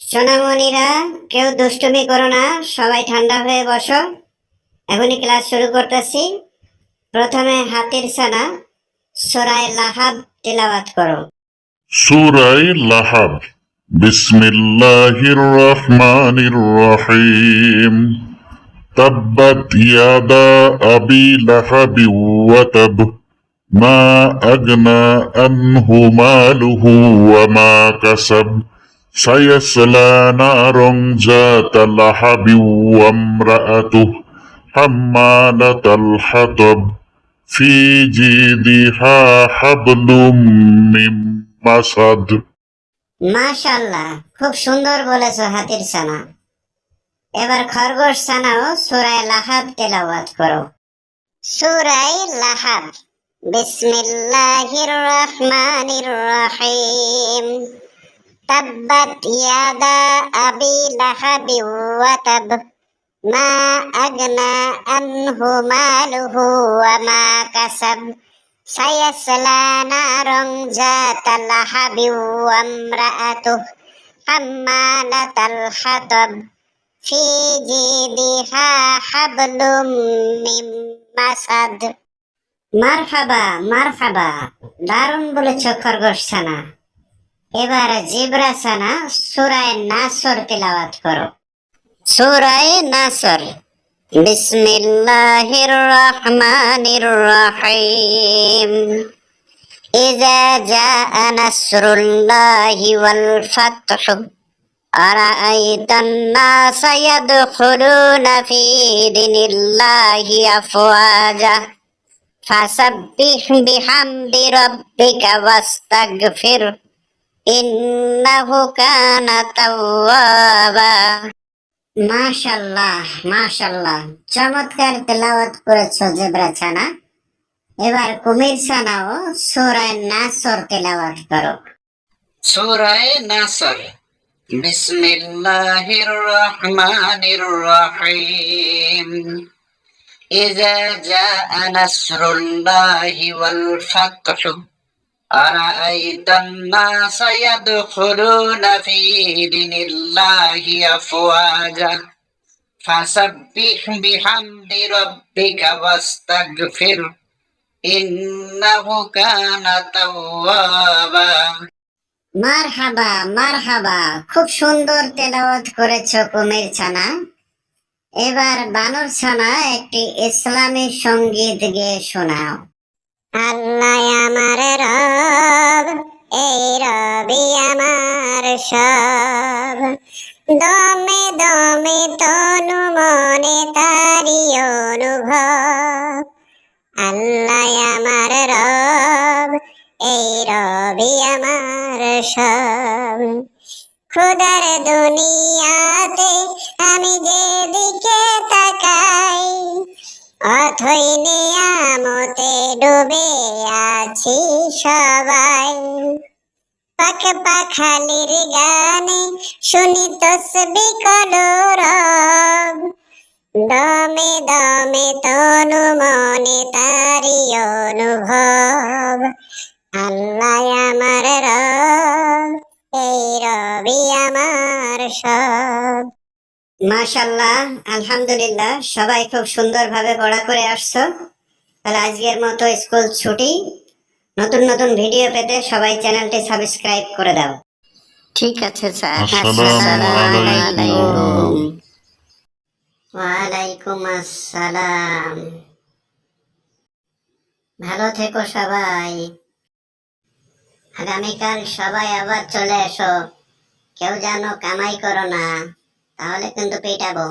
সোনামণিরা কেউ দুষ্টুমি করো না সবাই ঠান্ডা হয়ে বসো এখনই ক্লাস শুরু করতেছি প্রথমে হাতির সানা সোরায় লাহাব তেলাওয়াত করো سورة لهب بسم الله الرحمن الرحيم تبت يدا أبي لهب وتب ما أغنى عنه ماله وما كسب سيصلى نارا ذات لهب وامرأته حمالة الحطب في جيدها حبل من مسد মাশাল্লাহ খুব সুন্দর বলেছো হাতির সানা এবার খরগোশ সানাও সুরায় লাহাব তেলাওয়াত করো সুরায় লাহাব বিসমিল্লাহির রহমানির রহিম তাব্বাত ইয়াদা আবি লাহাবি ওয়া তাব মা আগনা আনহু মালুহু ওয়া মা কাসাব سيصلى نارا ذات لهب وامرأته حمالة الحطب في جيدها حبل من مسد মারহাবা মারহাবা দারুণ বলেছ খরগোশ ছানা এবার জিব্রা ছানা সুরায় নাসর তেলাওয়াত করো সুরায় নাসর بسم الله الرحمن الرحيم إذا جاء نصر الله والفتح أرأيت الناس يدخلون في دين الله أفواجا فسبح بحمد ربك واستغفر إنه كان توابا মাশাল্লাহ মাশাল্লাহ চমৎকার তেলাওয়াত করেছো জেব্রা ছানা এবার কুমির ছানাও সুরায় নাসর তেলাওয়াত করো সুরায় নাসর বিসমিল্লাহির রহমানির রহিম إذا جاء نصر الله والفتح أرأيت الناس يدخلون في دين الله أفواجا فسبح بحمد ربك واستغفر إنه كان توابا মারহাবা মারহাবা খুব সুন্দর তেলাওয়াত করেছো কুমির ছানা এবার বানর ছানা একটি ইসলামী সঙ্গীত গেয়ে শোনাও আল্লাহ আমার রব, এই রবি আমার সব। দমে দমে তনু মনে তারি অনুভব। আল্লাহ আমার রব, এই রবি আমার সব। খুদার দুনিয়াতে আমি যেদিকে তাকাই, অথই নিয়ামতে ডুবে আছি সবাই। পাখ পাখালির গানে শুনি তসবি কলরব। দমে দমে তনু মনে তারি অনুভব। আল্লাহ আমার রব, এই রবি আমার সব। মাশাল্লাহ আলহামদুলিল্লাহ, সবাই খুব সুন্দরভাবে পড়া করে আসছো। তাহলে আজকের মতো স্কুল ছুটি। নতুন নতুন ভিডিও পেতে সবাই চ্যানেলটি সাবস্ক্রাইব করে দাও। ঠিক আছে স্যার। ওয়ালাইকুম আসসালাম। ভালো থেকো সবাই। আগামীকাল সবাই আবার চলে এসো। কেউ যেন কামাই করো না তাহলে কিন্তু পেটাবো।